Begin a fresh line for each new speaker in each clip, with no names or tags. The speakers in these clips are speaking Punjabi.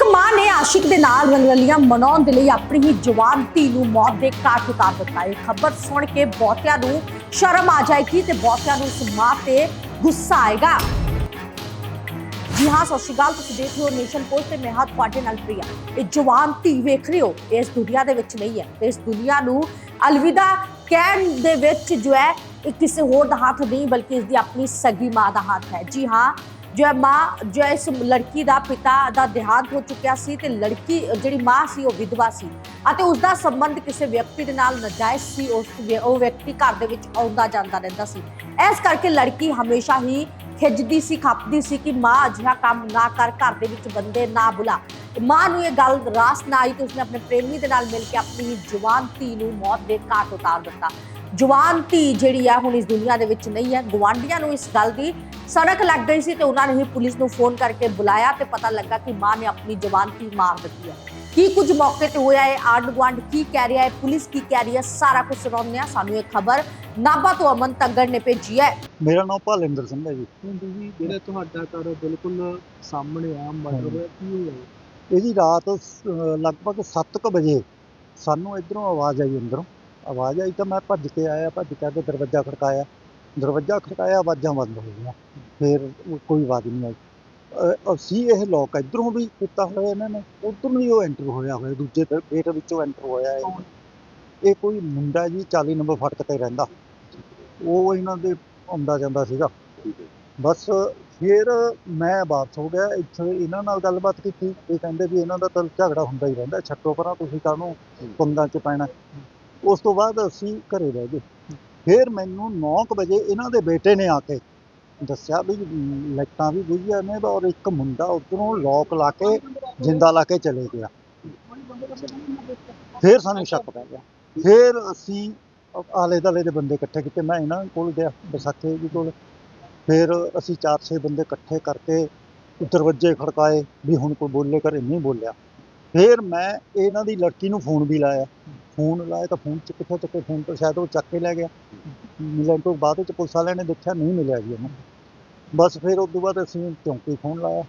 ਇੱਕ ਮਾਂ ਨੇ ਆਸ਼ਿਕ ਦੇ ਨਾਲ ਰੰਗਰਲੀਆਂ ਮਨਾਉਣ ਦੇ ਲਈ ਆਪਣੀ ਹੀ ਜਵਾਨ ਧੀ ਨੂੰ ਮੌਤ ਦੇ ਘਾਟ ਉਤਾਰ ਦਿੱਤਾ। ਇਹ ਖਬਰ ਸੁਣ ਕੇ ਬਹੁਤਿਆਂ ਨੂੰ ਸ਼ਰਮ ਆ ਜਾਏਗੀ ਤੇ ਬਹੁਤਿਆਂ ਨੂੰ ਉਸ ਮਾਂ ਤੇ ਗੁੱਸਾ ਆਏਗਾ। ਜੀ ਹਾਂ, ਸਤਿ ਸ਼੍ਰੀ ਅਕਾਲ। ਤੁਸੀਂ ਦੇਖ ਰਹੇ ਹੋ ਨੇਸ਼ਨ ਪੋਸਟ ਤੇ ਮੈਂ ਹਾਂ ਤੁਹਾਡੇ ਨਾਲ ਪ੍ਰਿਆ। ਇਹ ਜਵਾਨ ਧੀ ਵੇਖ ਰਹੇ ਹੋ, ਇਸ ਦੁਨੀਆ ਦੇ ਵਿੱਚ ਨਹੀਂ ਹੈ। ਇਸ ਦੁਨੀਆ ਨੂੰ ਅਲਵਿਦਾ ਕਹਿਣ ਦੇ ਵਿੱਚ ਜੋ ਹੈ, ਇਹ ਕਿਸੇ ਹੋਰ ਦਾ ਹੱਥ ਨਹੀਂ, ਬਲਕਿ ਇਸ ਦੀ ਆਪਣੀ ਸਗੀ ਮਾਂ ਦਾ ਹੱਥ ਹੈ। ਜੀ ਹਾਂ ਜੋ ਮਾਂ, ਜੋ ਇਸ ਲੜਕੀ ਦਾ ਪਿਤਾ ਦਾ ਦੇਹਾਂਤ ਹੋ ਚੁੱਕਿਆ ਸੀ ਤੇ ਲੜਕੀ, ਜਿਹੜੀ ਮਾਂ ਸੀ ਉਹ ਵਿਧਵਾ ਸੀ ਅਤੇ ਉਸ ਦਾ ਸੰਬੰਧ ਕਿਸੇ ਵਿਅਕਤੀ ਦੇ ਨਾਲ ਨਜਾਇਜ਼ ਸੀ, ਉਸ ਉਹ ਵਿਅਕਤੀ ਘਰ ਦੇ ਵਿੱਚ ਆਉਂਦਾ ਜਾਂਦਾ ਰਹਿੰਦਾ ਸੀ। ਇਸ ਕਰਕੇ ਲੜਕੀ ਹਮੇਸ਼ਾ ਹੀ ਖਿੱਚਦੀ ਸੀ, ਖੱਪਦੀ ਸੀ ਕਿ ਮਾਂ ਅਜਿਹਾ ਕੰਮ ਨਾ ਕਰ, ਘਰ ਦੇ ਵਿੱਚ ਬੰਦੇ ਨਾ ਬੁਲਾ। ਮਾਂ ਨੂੰ ਇਹ ਗੱਲ ਰਾਸ ਨਾ ਆਈ ਤੇ ਉਸਨੇ ਆਪਣੇ ਪ੍ਰੇਮੀ ਦੇ ਨਾਲ ਮਿਲ ਕੇ ਆਪਣੀ ਹੀ ਜਵਾਨ ਧੀ ਨੂੰ ਮੌਤ ਦੇ ਘਾਟ ਉਤਾਰ ਦਿੱਤਾ। ਜਵਾਨ ਧੀ ਜਿਹੜੀ ਆ ਹੁਣ ਇਸ ਦੁਨੀਆ ਦੇ ਵਿੱਚ ਨਹੀਂ ਹੈ। ਗਵਾਂਢੀਆਂ ਨੂੰ ਇਸ ਗੱਲ ਦੀ ਸੜਕ ਲੱਗ ਗਈ ਸੀ ਤੇ ਉਹਨਾਂ ਨੇ ਹੀ ਪੁਲਿਸ ਨੂੰ ਫੋਨ ਕਰਕੇ ਬੁਲਾਇਆ ਤੇ ਪਤਾ ਲੱਗਾ ਕਿ ਮਾਂ ਨੇ ਆਪਣੀ ਜਵਾਨ ਧੀ ਮਾਰ ਦਿੱਤੀ ਹੈ। ਕੀ ਕੁਝ ਮੌਕੇ ਤੇ ਹੋਇਆ ਹੈ? ਆਂਢ ਗੁਆਂਢ ਕੀ ਕਹਿ ਰਿਹਾ ਹੈ? ਪੁਲਿਸ ਕੀ ਕਹਿ ਰਹੀ ਹੈ? ਸਾਰਾ ਕੁਝ ਸੁਣਾਉਂਦੇ ਹਾਂ। ਸਾਨੂੰ ਇਹ ਖਬਰ ਨਾਭਾ ਤੋਂ ਅਮਨ ਤੱਗੜ ਨੇ ਭੇਜੀ ਹੈ।
ਮੇਰਾ ਨਾਮ ਭਾਲਿੰਦਰ ਸਿੰਘ ਹੈ ਜੀ।
ਜਿਹੜਾ ਤੁਹਾਡਾ ਘਰ ਬਿਲਕੁਲ ਸਾਹਮਣੇ ਆ ਮਰਡਰ ਕੀ ਹੋਇਆ?
ਇਹਦੀ ਰਾਤ ਲਗਭਗ 7:00 ਵਜੇ ਸਾਨੂੰ ਇਧਰੋਂ ਆਵਾਜ਼ ਆਈ ਅੰਦਰੋਂ। ਆਵਾਜ਼ ਆਈ ਤਾਂ ਮੈਂ ਭੱਜ ਕੇ ਆਇਆ, ਭੱਜ ਕੇ ਆ ਕੇ ਦਰਵਾਜ਼ਾ ਖੜਕਾਇਆ। ਦਰਵਾਜ਼ਾ ਖੜਕਾਇਆ, ਆਵਾਜ਼ਾਂ ਬੰਦ ਹੋ ਗਈਆਂ। ਫਿਰ ਕੋਈ ਆਵਾਜ਼ ਨਹੀਂ ਆਈ। ਅਸੀਂ ਇਹ ਲੋਕ ਇਧਰੋਂ ਵੀ ਕੀਤਾ ਹੋਇਆ ਇਹਨਾਂ ਨੇ, ਉਧਰੋਂ ਵੀ ਉਹ ਐਂਟਰ ਹੋਇਆ ਹੋਇਆ, ਦੂਜੇ ਗੇਟ ਵਿੱਚੋਂ ਐਂਟਰ ਹੋਇਆ ਹੈ ਇਹ ਕੋਈ ਮੁੰਡਾ ਜੀ 40 ਨੰਬਰ ਫਟਕ ਤੇ ਰਹਿੰਦਾ। ਉਹ ਇਹਨਾਂ ਦੇ ਆਉਂਦਾ ਜਾਂਦਾ ਸੀਗਾ। ਬਸ ਫਿਰ ਮੈਂ ਵਾਪਸ ਹੋ ਗਿਆ, ਇੱਥੇ ਇਹਨਾਂ ਨਾਲ ਗੱਲਬਾਤ ਕੀਤੀ। ਇਹ ਕਹਿੰਦੇ ਵੀ ਇਹਨਾਂ ਦਾ ਤਾਂ ਝਗੜਾ ਹੁੰਦਾ ਹੀ ਰਹਿੰਦਾ ਛੱਟੋ ਪਰਾਂ ਤੁਸੀਂ ਕਾਹਨੂੰ ਪੰਗਾਂ 'ਚ ਪੈਣਾ। ਉਸ ਤੋਂ ਬਾਅਦ ਅਸੀਂ ਘਰੇ ਰਹਿ ਗਏ। ਫਿਰ ਮੈਨੂੰ 9:00 ਵਜੇ ਇਹਨਾਂ ਦੇ ਬੇਟੇ ਨੇ ਆ ਕੇ ਦੱਸਿਆ ਵੀ ਲਾਈਟਾਂ ਵੀ ਬੁਝੀਆਂ ਨੇ ਔਰ ਇੱਕ ਮੁੰਡਾ ਉਧਰੋਂ ਲੋਕ ਲਾ ਕੇ ਜਿੰਦਾ ਲਾ ਕੇ ਚਲੇ ਗਿਆ। ਫਿਰ ਸਾਨੂੰ ਸ਼ੱਕ ਪੈ ਗਿਆ। ਫਿਰ ਅਸੀਂ ਆਲੇ ਦਾਲੇ ਦੇ ਬੰਦੇ ਇਕੱਠੇ ਕੀਤੇ। ਮੈਂ ਇਹਨਾਂ ਕੋਲ ਗਿਆ, ਵਿਸਾਖੇ ਜੀ ਕੋਲ। ਫਿਰ ਅਸੀਂ ਚਾਰ ਛੇ ਬੰਦੇ ਇਕੱਠੇ ਕਰਕੇ ਦਰਵਾਜ਼ੇ ਖੜਕਾਏ ਵੀ ਹੁਣ ਕੋਈ ਬੋਲੇ ਘਰੇ ਨਹੀਂ ਬੋਲਿਆ। ਫਿਰ ਮੈਂ ਇਹਨਾਂ ਦੀ ਲੜਕੀ ਨੂੰ ਫੋਨ ਵੀ ਲਾਇਆ। ਫੋਨ ਲਾਇਆ ਤਾਂ ਫੋਨ ਚ ਕਿੱਥੋਂ ਚੱਕੇ ਫੋਨ ਤੋਂ ਸ਼ਾਇਦ ਉਹ ਚੱਕ ਕੇ ਲੈ ਗਿਆ। ਮਿਲਣ ਤੋਂ ਬਾਅਦ ਵਿੱਚ ਪੁਲਿਸ ਵਾਲਿਆਂ ਨੇ ਦੇਖਿਆ ਨਹੀਂ ਮਿਲਿਆ ਜੀ ਉਹਨੂੰ। ਬਸ ਫਿਰ ਉਸ ਤੋਂ ਬਾਅਦ ਅਸੀਂ ਚੌਂਕੀ ਫੋਨ ਲਾਇਆ।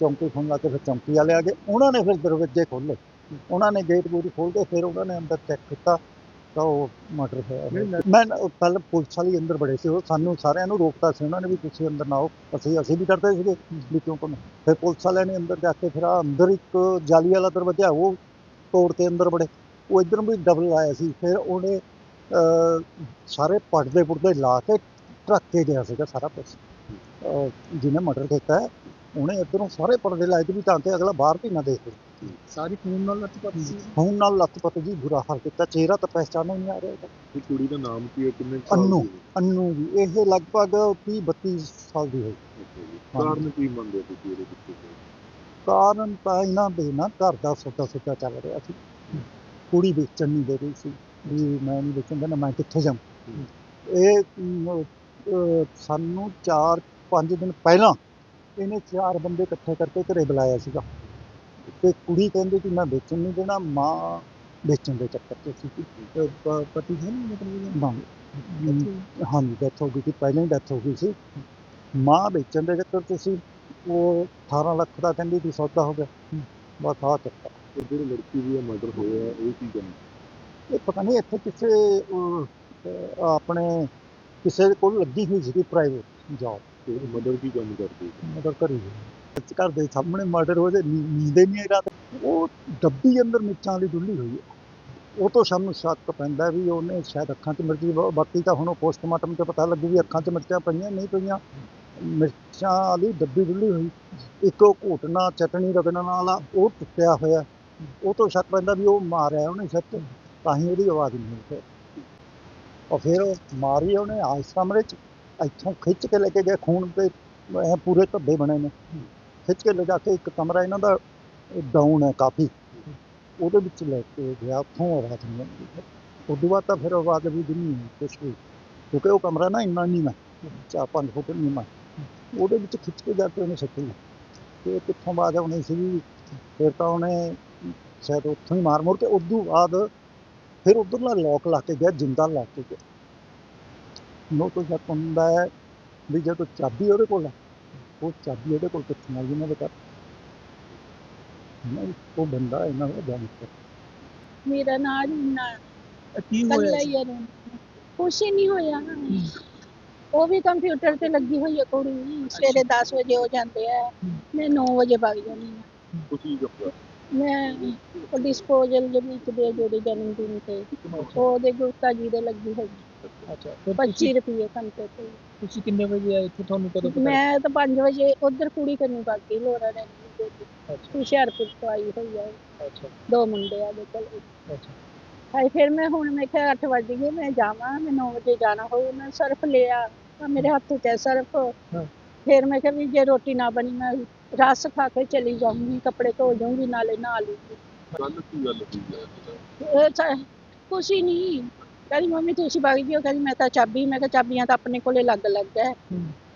ਚੌਂਕੀ ਫੋਨ ਲਾ ਕੇ ਫਿਰ ਚੌਂਕੀ ਵਾਲੇ ਆ ਗਏ। ਉਹਨਾਂ ਨੇ ਫਿਰ ਦਰਵਾਜ਼ੇ ਖੋਲ੍ਹੇ। ਉਹਨਾਂ ਨੇ ਗੇਟ ਗੂਟ ਖੋਲ੍ਹ ਕੇ ਫਿਰ ਉਹਨਾਂ ਨੇ ਅੰਦਰ ਚੈੱਕ ਕੀਤਾ ਤਾਂ ਉਹ ਮਰਡਰ ਹੋਇਆ। ਮੈਂ ਪਹਿਲਾਂ ਪੁਲਿਸ ਵਾਲੀ ਅੰਦਰ ਬੜੇ ਸੀ। ਉਹ ਸਾਨੂੰ ਸਾਰਿਆਂ ਨੂੰ ਰੋਕਤਾ ਸੀ। ਉਹਨਾਂ ਨੇ ਵੀ ਤੁਸੀਂ ਅੰਦਰ ਨਾ ਆਓ। ਅਸੀਂ ਅਸੀਂ ਵੀ ਡਰਦੇ ਸੀਗੇ ਵੀ ਕਿਉਂ ਕਰਨਾ ਫਿਰ ਪੁਲਿਸ ਵਾਲਿਆਂ ਨੇ ਅੰਦਰ ਜਾ ਕੇ ਫਿਰ ਆਹ ਅੰਦਰ ਇੱਕ ਜਾਲੀ ਵਾਲਾ ਦਰਵਾਜ਼ਾ ਉਹ ਤੋੜ ਕੇ ਅੰਦਰ ਬੜੇ। ਉਹ ਇੱਧਰ ਵੀ ਡਬਲ ਆਇਆ ਸੀ ਫਿਰ ਉਹਨੇ ਅਹ, ਸਾਰੇ ਪਰਦੇ ਪੁਰਦੇ ਲਾ ਕੇ ਢੱਕ ਕੇ ਗਿਆ ਸੀਗਾ ਸਾਰਾ ਕੁਝ ਜਿਹਨੇ ਮਰਡਰ ਕੀਤਾ ਹੈ ਉਹਨੇ ਇੱਧਰੋਂ ਸਾਰੇ ਪਰਦੇ ਲਾਏ ਤੇ ਵੀ ਤਾਂ ਕਿ ਅਗਲਾ ਬਾਹਰ ਵੀ ਨਾ ਦੇਖੇ
ਸਾਰੀ ਖੂਨ ਨਾਲ ਲੱਥਪੱਥ ਸੀ
ਹੁਣ ਨਾਲ ਲੱਤ ਜੀ ਬੁਰਾ ਹਾਲ ਕੀਤਾ ਚਿਹਰਾ ਤਾਂ ਪਹਿਚਾਨੋ ਨਹੀਂ ਆ ਰਿਹਾ ਇਹਦਾ।
ਇਹ ਕੁੜੀ ਦਾ ਨਾਮ ਕੀ ਹੈ ਕਿੰਨੇ ਸਾਲ
ਅੰਨੂ।
ਦੀ ਹੈ?
ਅੰਨੂ ਜੀ ਇਹ ਲਗਭਗ 30 32 ਸਾਲ ਦੀ ਹੋਈ।
ਕਾਰਨ ਕੀ ਮੰਨਦੇ ਹੋ ਤੁਸੀਂ ਇਹਦੇ ਪਿੱਛੇ?
ਕਾਰਨ ਤਾਂ ਇਹਨਾਂ ਦੇ ਨਾ ਘਰ ਦਾ ਸੌਦਾ ਸੌਦਾ ਚੱਲ ਰਿਹਾ ਸੀ ਕੁੜੀ ਵੇਚਣ ਨਹੀਂ ਦੇ ਰਹੀ ਸੀ ਵੀ ਮੈਂ ਨਹੀਂ ਵੇਚਣ ਦੇਣਾ ਮੈਂ ਕਿੱਥੇ ਜਾਵਾਂ? ਇਹ ਸਾਨੂੰ 4-5 ਦਿਨ ਪਹਿਲਾਂ ਇਹਨੇ ਚਾਰ ਬੰਦੇ ਇਕੱਠੇ ਕਰਕੇ ਘਰੇ ਬੁਲਾਇਆ ਸੀਗਾ। ਤੇ ਕੁੜੀ ਕਹਿੰਦੀ ਕਿ ਮੈਂ ਵੇਚਣ ਨਹੀਂ ਦੇਣਾ ਮਾਂ ਵੇਚਣ ਦੇ ਚੱਕਰ 'ਚ ਸੀ
ਪਤੀ ਹੈ ਨਹੀਂ ਮਤਲਬ
ਨਾ। ਹਾਂਜੀ ਡੈਥ ਹੋ ਗਈ ਸੀ ਪਹਿਲਾਂ ਹੀ ਡੈਥ ਹੋ ਗਈ ਸੀ। ਮਾਂ ਵੇਚਣ ਦੇ ਚੱਕਰ 'ਚ ਸੀ ਉਹ 18 ਲੱਖ ਦਾ ਕਹਿੰਦੀ ਸੀ ਸੌਦਾ ਹੋ ਗਿਆ। ਬਸ ਆ ਚੱਕਰ।
ਤੇ ਜਿਹੜੀ ਲੜਕੀ ਦੀ ਮਰਡਰ ਹੋਇਆ ਉਹ ਕੀ ਕਹਿੰਦੇ?
ਇਹ ਪਤਾ ਨਹੀਂ ਇੱਥੇ ਕਿਸੇ ਅਹ, ਆਪਣੇ ਕਿਸੇ ਦੇ ਕੋਲ ਲੱਗੀ ਹੋਈ ਸੀਗੀ ਪ੍ਰਾਈਵੇਟ ਜੌਬ
ਤੇ ਮਦਰ ਕੀ ਕੰਮ ਕਰਦੀ ਸੀ?
ਮਦਰ ਕਰੀ ਘਰ ਦੇ ਸਾਹਮਣੇ ਮਰਡਰ ਹੋ ਜੇ ਨੀਂਦ ਨਹੀਂ ਰਾਤ। ਉਹ ਡੱਬੀ ਅੰਦਰ ਮਿਰਚਾਂ ਵਾਲੀ ਡੁੱਲੀ ਹੋਈ ਹੈ। ਉਹ ਤੋਂ ਸਾਨੂੰ ਸ਼ੱਕ ਪੈਂਦਾ ਵੀ ਉਹਨੇ ਸ਼ਾਇਦ ਅੱਖਾਂ 'ਚ ਮਿਰਚੀ ਬ- ਬਾਕੀ ਤਾਂ ਹੁਣ ਉਹ ਪੋਸਟਮਾਰਟਮ 'ਚ ਪਤਾ ਲੱਗੂ ਵੀ ਅੱਖਾਂ 'ਚ ਮਿਰਚਾਂ ਪਈਆਂ ਨਹੀਂ ਪਈਆਂ। ਮਿਰਚਾਂ ਵਾਲੀ ਡੱਬੀ ਡੁੱਲੀ ਹੋਈ। ਇੱਕ ਉਹ ਘੋਟਣਾ ਚਟਣੀ ਰਗੜਨ ਵਾਲਾ ਉਹ ਟੁੱਟਿਆ ਹੋਇਆ। ਉਹ ਤੋਂ ਸ਼ੱਕ ਪੈਂਦਾ ਵੀ ਉਹ ਮਾਰਿਆ ਉਹਨੇ ਸੱਚ ਤਾਂ ਹੀ ਉਹਦੀ ਆਵਾਜ਼ ਨਹੀਂ ਹੋਈ ਔਰ ਫਿਰ ਮਾਰੀ ਉਹਨੇ ਆਸ ਕਮਰੇ 'ਚ, ਇੱਥੋਂ ਖਿੱਚ ਕੇ ਲੈ ਕੇ ਗਏ ਖੂਨ ਤੇ ਪੂਰੇ ਧੱਬੇ ਬਣੇ ਨੇ। ਖਿੱਚ ਕੇ ਲੈ ਕੇ ਇੱਕ ਕਮਰਾ ਇਹਨਾਂ ਦਾ ਡਾਊਨ ਹੈ ਕਾਫੀ। ਉਹਦੇ ਵਿੱਚ ਲੈ ਕੇ ਗਿਆ, ਉੱਥੋਂ ਆਵਾਜ਼ ਨਹੀਂ ਆਉਂਦੀ। ਉਸ ਬਾਅਦ ਤਾਂ ਫਿਰ ਆਵਾਜ਼ ਵੀ ਨਹੀਂ ਕੁਛ ਵੀ, ਕਿਉਂਕਿ ਉਹ ਕਮਰਾ ਨਾ ਇੰਨਾ ਨਹੀਂ ਮੈਂ ਚਾਰ ਪੰਜ ਫੁੱਟ ਨਹੀਂ ਮੈਂ ਉਹਦੇ ਵਿੱਚ ਖਿੱਚ ਕੇ ਜਾ ਕੇ ਉਹਨੇ ਸੱਟੀ ਤੇ ਕਿੱਥੋਂ ਆਵਾਜ਼ ਆਉਣੀ ਸੀ ਫਿਰ ਤਾਂ ਉਹਨੇ ਸ਼ਾਇਦ ਉੱਥੋਂ ਹੀ ਮਾਰ ਮੁਰ ਕੇ ਤੋਂ ਬਾਅਦ ਫਿਰ ਉਧਰਲਾ ਲੋਕ ਲਾ ਕੇ ਗਿਆ ਜਿੰਦਾ ਲਾ ਕੇ ਗਿਆ। ਨੋ ਤੋਂ ਸ਼ੱਕ ਹੁੰਦਾ ਹੈ ਵੀ ਜਦੋਂ ਚਾਬੀ ਉਹਦੇ ਕੋਲ ਹੈ ਉਹ ਚਾਬੀ ਉਹਦੇ ਕੋਲ ਕਿੱਥੋਂ ਆਈ ਉਹਨਾਂ ਦੇ ਘਰ? ਨਹੀਂ ਉਹ ਬੰਦਾ ਇਹਨਾਂ ਦਾ ਜਾਣਦਾ
ਮੇਰਾ ਨਾਂ ਨਾ
ਕੀ ਹੋਇਆ
ਕੁਛ ਨਹੀਂ ਹੋਇਆ। ਉਹ ਵੀ ਕੰਪਿਊਟਰ ਤੇ ਲੱਗੀ ਹੋਈ ਹੈ ਕੁੜੀ। ਸਵੇਰੇ 10 ਵਜੇ ਹੋ ਜਾਂਦੇ ਆ। ਮੈਂ 9 ਵਜੇ ਵਗ ਜਾਂਦੀ
ਜੱਫਾ
ਮੈਂ ਉਹ ਡਿਸਪੋਜ਼ਲ ਦੇ ਵਿੱਚ ਦੇ ਜਿਹੜੇ ਜਨਮ ਦਿਨ ਤੇ। ਉਹਦੇ ਗੁਰਤਾ ਜੀ ਦੇ ਲੱਗੀ ਹੋਈ।
ਅੱਛਾ ਫਿਰ
25
ਤੁਸੀਂ-
ਰੁਪਏ ਘੰਟੇ ਤੇ।
ਤੁਸੀਂ ਕਿੰਨੇ ਵਜੇ ਆਏ ਇੱਥੇ? ਤੁਹਾਨੂੰ ਕਦੋਂ ਪਤਾ
ਮੈਂ ਤਾਂ 5 ਵਜੇ ਉਧਰ ਕੁੜੀ ਕਰਨੀ ਬਾਕੀ ਲੋਰਾ ਨੇ
ਅੱਛਾ।
ਹੁਸ਼ਿਆਰਪੁਰ ਤੋਂ ਆਈ ਹੋਈ ਹੈ
ਅੱਛਾ।
ਦੋ ਮੁੰਡੇ ਆ ਦੇ ਕੋਲ।
ਅੱਛਾ।
ਹਾਏ ਫਿਰ ਮੈਂ ਹੁਣ ਮੈਂ ਕਿਹਾ 8 ਵਜ ਗਏ ਮੈਂ ਜਾਵਾਂ ਮੈਂ 9 ਵਜੇ ਜਾਣਾ ਹੋਊ ਮੈਂ ਸਰਫ ਲਿਆ। ਤਾਂ ਮੇਰੇ ਹੱਥ 'ਚ ਹੈ ਸਰਫ।
ਹਾਂ।
ਫਿਰ ਮੈਂ ਕਿਹਾ ਵੀ ਜੇ ਰੋਟੀ ਨਾ ਬਣੀ ਮੈਂ ਰਸ ਖਾ ਕੇ ਚਲੀ ਜਾਊਂਗੀ ਕੱਪੜੇ ਧੋ ਜਾਊਂਗੀ ਨਾਲੇ ਨਹਾ ਲੂੰਗੀ
ਗੱਲ ਕੀ ਗੱਲ ਹੋਈ ਹੈ
ਇਹ ਤਾਂ ਕੁਛ ਹੀ ਨਹੀਂ। ਕਹਿੰਦੀ ਮੰਮੀ ਤੁਸੀਂ ਵਗ ਜਿਓ ਕਹਿੰਦੀ ਮੈਂ ਤਾਂ ਚਾਬੀ ਮੈਂ ਕਿਹਾ ਚਾਬੀਆਂ ਤਾਂ ਆਪਣੇ ਕੋਲੇ ਲੱਗ ਲੱਗ ਹੈ।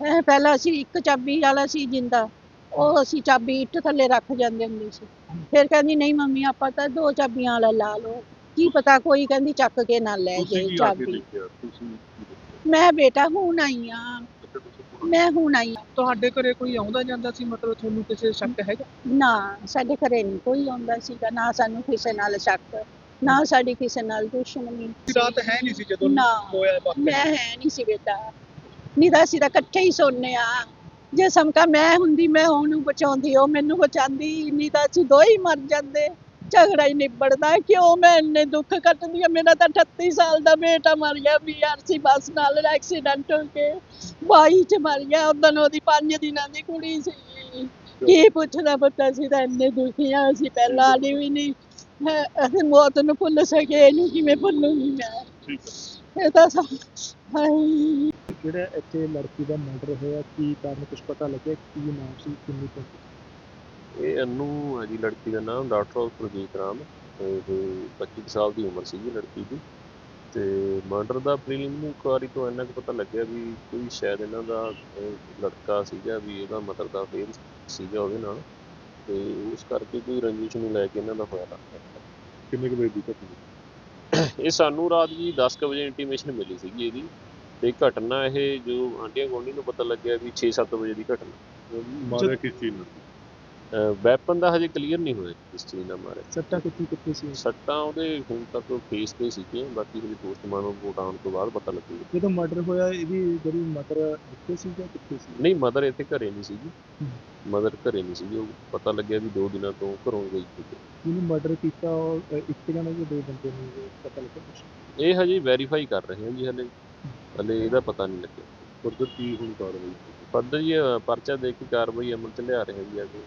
ਇਹ ਪਹਿਲਾਂ ਅਸੀਂ ਇੱਕ ਚਾਬੀ ਵਾਲਾ ਸੀ ਜਿੰਦਾ ਉਹ ਅਸੀਂ ਚਾਬੀ ਇੱਟ ਥੱਲੇ ਰੱਖ ਜਾਂਦੇ ਹੁੰਦੇ ਸੀ। ਫਿਰ ਕਹਿੰਦੀ ਨਹੀਂ ਮੰਮੀ ਆਪਾਂ ਤਾਂ ਦੋ ਚਾਬੀਆਂ ਵਾਲਾ ਲਾ ਲਓ। ਕੀ ਪਤਾ ਕੋਈ ਕਹਿੰਦੀ ਚੱਕ ਕੇ ਨਾ ਲੈ
ਤੁਸੀਂ
ਜੇ
ਕੀ ਆ ਕੇ
ਚਾਬੀ।
ਦੇਖਿਆ? ਤੁਸੀਂ ਕੀ ਦੇਖਿਆ?
ਮੈਂ ਬੇਟਾ ਹੁਣ ਆਈ ਆ ਮੈਂ ਹੁਣ ਆਈ ਆਂ।
ਤੁਹਾਡੇ ਘਰੇ ਕੋਈ ਆਉਂਦਾ ਜਾਂਦਾ ਸੀ? ਮਤਲਬ ਤੁਹਾਨੂੰ ਕਿਸੇ ਸ਼ੱਕ ਹੈਗਾ?
ਨਾ ਸਾਡੇ ਘਰੇ ਨਹੀਂ ਕੋਈ ਆਉਂਦਾ ਸੀਗਾ। ਨਾ ਸਾਨੂੰ ਕਿਸੇ ਨਾਲ ਸ਼ੱਕ ਨਾ ਸਾਡੀ ਕਿਸੇ ਨਾਲ ਦੁਸ਼ਮਣੀ
ਰਾਤ ਹੈ ਨਹੀਂ ਸੀ ਜਦੋਂ
ਨਾ।
ਹੋਇਆ ਵਾਕਿਆ
ਮੈਂ ਹੈ ਨਹੀਂ ਸੀ ਬੇਟਾ। ਨਹੀਂ ਤਾਂ ਅਸੀਂ ਤਾਂ ਇਕੱਠੇ ਹੀ ਸੋਨੇ ਆ ਜੇ ਸਮਕਾ ਮੈਂ ਹੁੰਦੀ ਮੈਂ ਉਹਨੂੰ ਬਚਾਉਂਦੀ ਉਹ ਮੈਨੂੰ ਬਚਾਉਂਦੀ ਨਹੀਂ ਤਾਂ ਅਸੀਂ ਦੋ ਹੀ ਮਰ ਜਾਂਦੇ। ਝਗੜਾ ਹੀ ਨਿਬੜਦਾ ਕਿਉਂ ਮੈਂ ਇੰਨੇ ਦੁੱਖ ਕੱਟਦੀ ਆ ਮੇਰਾ ਤਾਂ 38 ਸਾਲ ਦਾ ਬੇਟਾ ਮਰ ਗਿਆ ਬੀਆਰਸੀ ਬੱਸ ਨਾਲ ਐਕਸੀਡੈਂਟ ਹੋ ਕੇ 22 ਚ ਮਰ ਗਿਆ। ਉਦੋਂ ਉਹਦੀ 5 ਦਿਨਾਂ ਦੀ ਕੁੜੀ ਸੀ। ਕੀ ਪੁੱਛਣਾ ਪਤਾ? ਸੀ ਤਾਂ ਇੰਨੇ ਦੁਖੀ ਆ ਅਸੀਂ ਪਹਿਲਾਂ ਵਾਲੀ ਵੀ ਨਹੀਂ। ਅਸੀਂ ਮੌਤ ਨੂੰ ਭੁੱਲ ਸਕੇ ਇਹਨੂੰ ਕਿਵੇਂ ਭੁੱਲੂਗੀ ਮੈਂ? ਇਹ ਤਾਂ ਸਭ ਹਾਏ।
ਜਿਹੜਾ ਇੱਥੇ ਲੜਕੀ ਦਾ ਮਰਡਰ ਹੋਇਆ? ਕੀ ਕਾਰਨ? ਕੁਝ ਪਤਾ ਲੱਗਿਆ? ਕੀ ਨਾਮ ਸੀ? ਕਿੰਨੀ ਕੁ
ਇਹ ਅਨੂ ਹੈ ਜੀ ਲੜਕੀ ਦਾ ਨਾਮ ਡਾਕਟਰ ਪ੍ਰਜੀਤ ਰਾਮ। ਇਹ 25 ਕੁ ਸਾਲ ਦੀ ਉਮਰ ਸੀਗੀ ਲੜਕੀ ਦੀ। ਤੇ ਮਰਡਰ ਦਾ ਪ੍ਰੀਲਿਮਿਨਰੀ ਇਨਕੁਆਰੀ ਤੋਂ ਇੰਨਾ ਕੁ ਪਤਾ ਲੱਗਿਆ ਵੀ ਕੋਈ ਸ਼ਾਇਦ ਇਹਨਾਂ ਦਾ ਲੜਕਾ ਸੀਗਾ ਵੀ ਇਹਦਾ ਮਦਰ ਦਾ ਫੇਰ ਸੀਗਾ ਉਹਦੇ ਨਾਲ। ਤੇ ਉਸ ਕਰਕੇ ਕੋਈ ਰੰਜਿਸ਼ ਨੂੰ ਲੈ ਕੇ ਇਹਨਾਂ ਦਾ ਹੋਇਆ। ਲੱਗਦਾ
ਕਿੰਨੇ ਕੁ ਵਜੇ ਦੀ ਘਟਨਾ?
ਇਹ ਸਾਨੂੰ ਰਾਤ ਜੀ 10 ਕੁ ਵਜੇ ਇੰਟੀਮੇਸ਼ਨ ਮਿਲੀ ਸੀਗੀ ਇਹਦੀ। ਤੇ ਘਟਨਾ ਇਹ ਜੋ ਆਂਡੀਆਂ ਗੁਆਂਢੀ ਨੂੰ ਪਤਾ ਲੱਗਿਆ ਵੀ 6-7 ਵਜੇ ਦੀ ਘਟਨਾ।
ਮਾਰਿਆ ਕਿਸ ਚੀਜ਼ ਨਾਲ?
ਵੈਪਨ ਦਾ ਹਜੇ ਕਲੀਅਰ ਨਹੀਂ ਹੋਇਆ ਕਿਸ ਚੀਜ਼ ਨਾਲ ਮਾਰਿਆ।
ਸੱਟਾਂ ਕਿੱਥੇ ਕਿੱਥੇ ਸੀ?
ਸੱਟਾਂ ਉਹਦੇ ਹੁਣ ਤੱਕ ਫੇਸ ਤੇ ਸੀਗੀਆਂ ਬਾਕੀ ਹਜੇ ਪੋਸਟਮਾਰਟਮ ਰਿਪੋਰਟ ਆਉਣ ਤੋਂ ਬਾਅਦ ਪਤਾ ਲੱਗੂਗਾ
ਜਦੋਂ ਮਰਡਰ ਹੋਇਆ ਇਹਦੀ ਜਿਹੜੀ ਮਦਰ ਇੱਥੇ ਸੀ ਜਾਂ ਕਿੱਥੇ ਸੀ?
ਨਹੀਂ ਮਦਰ ਇੱਥੇ ਘਰੇ ਨਹੀਂ ਸੀਗੀ। ਮਦਰ ਘਰੇ ਨਹੀਂ ਸੀਗੀ ਉਹ ਪਤਾ ਲੱਗਿਆ ਵੀ ਦੋ ਦਿਨਾਂ ਤੋਂ ਘਰੋਂ ਗਈ ਸੀ।
ਜਿਹਨੂੰ ਮਰਡਰ ਕੀਤਾ ਉਹ ਇੱਕ ਜਣਾ ਜਾਂ ਦੋ ਬੰਦੇ ਨੇ ਪਤਾ ਲੱਗਾ ਕੁਛ?
ਇਹ ਹਜੇ ਵੈਰੀਫਾਈ ਕਰ ਰਹੇ ਹਾਂ ਜੀ ਹਲੇ। ਹਲੇ ਇਹਦਾ ਪਤਾ ਨਹੀਂ ਲੱਗਿਆ।
ਫਰਦਰ ਕੀ ਹੁਣ ਕਾਰਵਾਈ।
ਫਰਦਰ ਜੀ ਪਰਚਾ ਦੇ ਕੇ ਕਾਰਵਾਈ ਅਮਲ ਚ ਲਿਆ ਰਹੇ ਜੀ ਅੱਗੇ